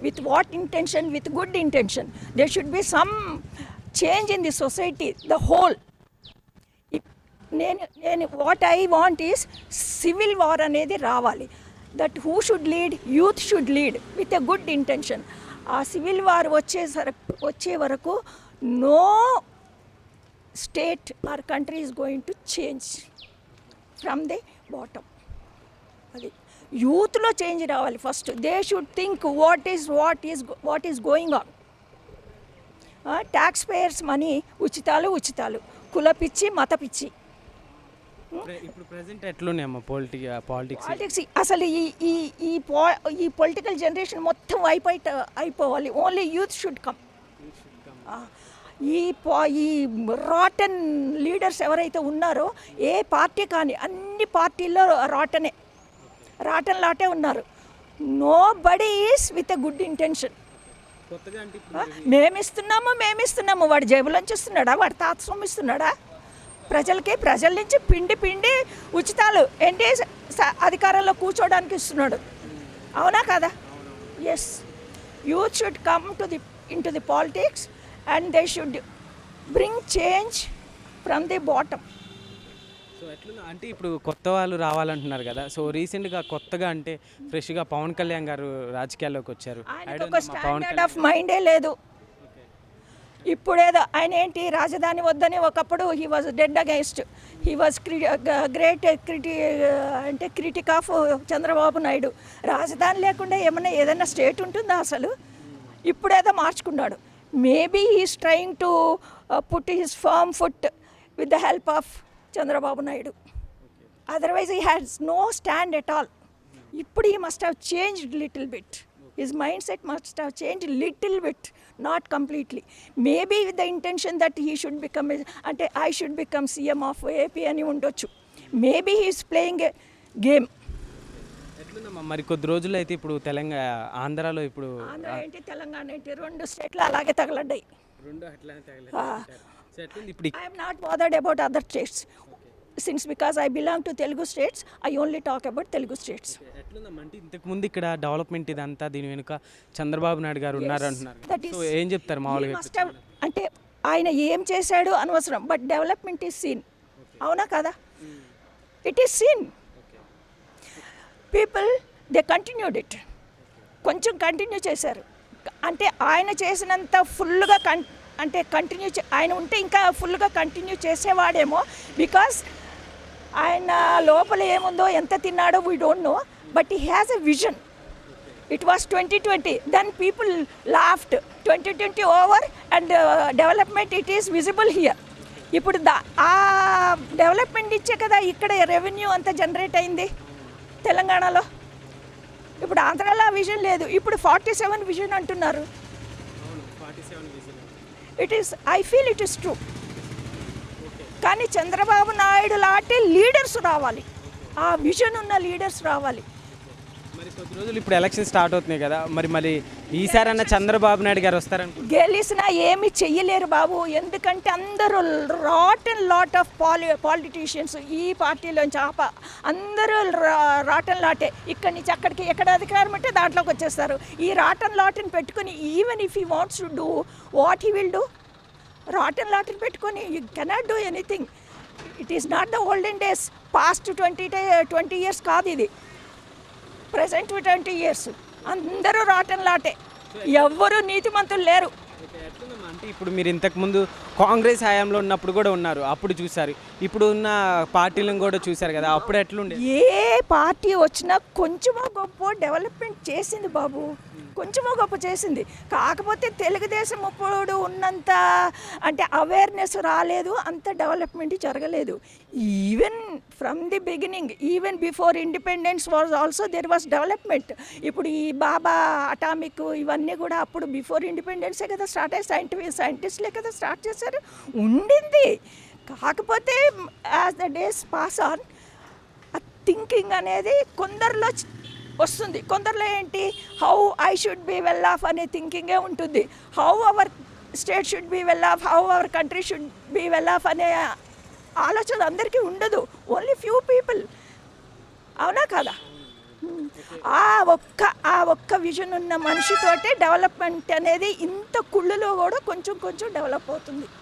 with what intention? With good intention. There should be some change in the society the whole. నేను నేను what I want is civil war అనేది రావాలి. That who should lead youth should lead with a good intention ఆ civil war వచ్చేసరికి వచ్చే వరకు no state or country is going to change from the bottom అది. యూత్లో చేంజ్ రావాలి first. They should think what is what is what is going on tax payers money ఉచితాలు ఉచితాలు. కుల పిచ్చి మత పిచ్చి. ప్రె- ఇప్పుడు ప్రెసెంట్ ఎట్లున్నాయమ్మా పొలిటి పాలిటిక్స్? పాలిటిక్స్ అసలు ఈ ఈ ఈ పో ఈ పొలిటికల్ జనరేషన్ మొత్తం అయిపోయి అయిపోవాలి. ఓన్లీ యూత్ షుడ్ కమ్ ఈ పో ఈ రాటన్ లీడర్స్ ఎవరైతే ఉన్నారో ఏ పార్టీ కానీ అన్ని పార్టీల్లో రాటనే రాటన్ లాటే ఉన్నారు nobody is with a good intention మేమిస్తున్నాము మేమిస్తున్నాము. వాడు జేబులోంచి ఇస్తున్నాడా వాడు తాత సొమ్ము ఇస్తున్నాడా ప్రజలకి ప్రజల నుంచి పిండి పిండి ఉచితాలు ఏంటి అధికారంలో కూర్చోడానికి ఇస్తున్నాడు. అవునా కదా? Yes youth should come to the into the politics and they should bring change from the bottom so ఎట్లున్నా అంటే ఇప్పుడు కొత్త వాళ్ళు రావాలంటున్నారు కదా. సో రీసెంట్గా కొత్తగా అంటే ఫ్రెష్గా పవన్ కళ్యాణ్ గారు రాజకీయాల్లోకి వచ్చారు. స్టాండర్డ్ ఆఫ్ మైండే లేదు. ఇప్పుడేదో ఆయన ఏంటి? రాజధాని వద్దని ఒకప్పుడు he was dead against he was great Kriti అంటే క్రిటిక్ ఆఫ్ చంద్రబాబు నాయుడు. రాజధాని లేకుండా ఏమన్నా ఏదైనా స్టేట్ ఉంటుందా అసలు? ఇప్పుడేదో మార్చుకున్నాడు. Maybe he's trying to put his firm foot with the help of Chandrababu Naidu. Otherwise he has no stand at all ఇప్పుడు ఈ must have changed little bit his mind set must have change little bit not completely maybe with the intention that he should become అంటే I should become CM of AP అని ఉండొచ్చు. Maybe he's playing a game మరి కొద్ది రోజులు అయితే ఇప్పుడు తెలంగాణ ఆంధ్రాలో ఇప్పుడు ఆంధ్ర ఏంటి? తెలంగాణ ఏంటి? రెండు స్టేట్లు అలాగే తగలడ్డాయి. రెండు ఎట్లుంది ఇప్పుడు I'm not bothered about other states since because I belong to Telugu states I only talk about Telugu states ముందు ఇక్కడ డెవలప్మెంట్ ఇదంతా దీని వెనుక చంద్రబాబు నాయుడు గారు ఉన్నారు అంటున్నారు. ఏం చెప్తారు మామూలుగా అంటే ఆయన ఏం చేశాడు అనవసరం బట్ డెవలప్మెంట్ ఈజ్ సీన్ అవునా కదా? It is seen people they continued it కొంచెం కంటిన్యూ చేశారు. అంటే ఆయన చేసినంత ఫుల్గా కన్ అంటే కంటిన్యూ ఆయన ఉంటే ఇంకా ఫుల్గా కంటిన్యూ చేసేవాడేమో బికాస్ ఆయన లోపల ఏముందో ఎంత తిన్నాడో we don't know but he has a vision it was twenty twenty then people laughed twenty twenty over and development it is visible here ఇప్పుడు దా ఆ డెవలప్మెంట్ ఇచ్చే కదా ఇక్కడ రెవెన్యూ అంతా జనరేట్ అయింది తెలంగాణలో. ఇప్పుడు ఆంధ్రాలో ఆ విజన్ లేదు. ఇప్పుడు ఫార్టీ సెవెన్ విజన్ అంటున్నారు. It is I feel it is true కానీ చంద్రబాబు నాయుడు లాంటి లీడర్స్ రావాలి. ఆ విజన్ ఉన్న లీడర్స్ రావాలి. మరి కొద్ది రోజులు ఇప్పుడు ఎలక్షన్ స్టార్ట్ అవుతున్నాయి కదా మరి మరి ఈసారి అన్న చంద్రబాబు నాయుడు గారు వస్తారనుకుంటున్నారు. గెలిచినా ఏమి చెయ్యలేరు బాబు. ఎందుకంటే అందరూ రాట్ అండ్ లాట్ ఆఫ్ పాలి పాలిటీషియన్స్ ఈ పార్టీలోంచి ఆ అందరూ రాట్ అండ్ లాటే ఇక్కడి నుంచి అక్కడికి ఎక్కడ అధికారం అంటే దాంట్లోకి వచ్చేస్తారు. ఈ రాట్ అండ్ లాట్ని పెట్టుకుని even if he wants to do what he will do rat and లాట్ని పెట్టుకొని you cannot do anything it is not the olden days past twenty twenty years కాదు ఇది. ప్రజెంట్ ట్వంటీ ఇయర్స్ అందరూ rotten లాటే ఎవ్వరూ నీతిమంతులు లేరు? అంటే ఇప్పుడు మీరు ఇంతకు ముందు కాంగ్రెస్ హయాంలో ఉన్నప్పుడు కూడా ఉన్నారు. అప్పుడు చూసారు ఇప్పుడు ఉన్న పార్టీలను కూడా చూసారు కదా. అప్పుడు ఎట్లుండే? ఏ పార్టీ వచ్చినా కొంచెమో గొప్ప డెవలప్మెంట్ చేసింది బాబు. కొంచెమో గొప్ప చేసింది. కాకపోతే తెలుగుదేశం ఇప్పుడు ఉన్నంత అంటే అవేర్నెస్ రాలేదు అంత డెవలప్మెంట్ జరగలేదు. Even from the beginning even before independence was also there was development ఇప్పుడు ఈ బాబా అటామిక్ ఇవన్నీ కూడా అప్పుడు బిఫోర్ ఇండిపెండెన్సే కదా స్టార్ట్ అయ్యి సైంటిఫిక్ సైంటిస్ట్లే కదా స్టార్ట్ చేశారు. ఉండింది. కాకపోతే as the days pass on ఆ థింకింగ్ అనేది కొందరిలో వస్తుంది. కొందరిలో ఏంటి? How I should be well off అనే థింకింగే ఉంటుంది. How our state should be well off how our country should be well off అనే ఆలోచన అందరికీ ఉండదు. ఓన్లీ ఫ్యూ పీపుల్ అవునా కదా? ఆ ఒక్క ఆ ఒక్క విజన్ ఉన్న మనిషితోటే డెవలప్మెంట్ అనేది ఇంత కుళ్ళులో కూడా కొంచెం కొంచెం డెవలప్ అవుతుంది.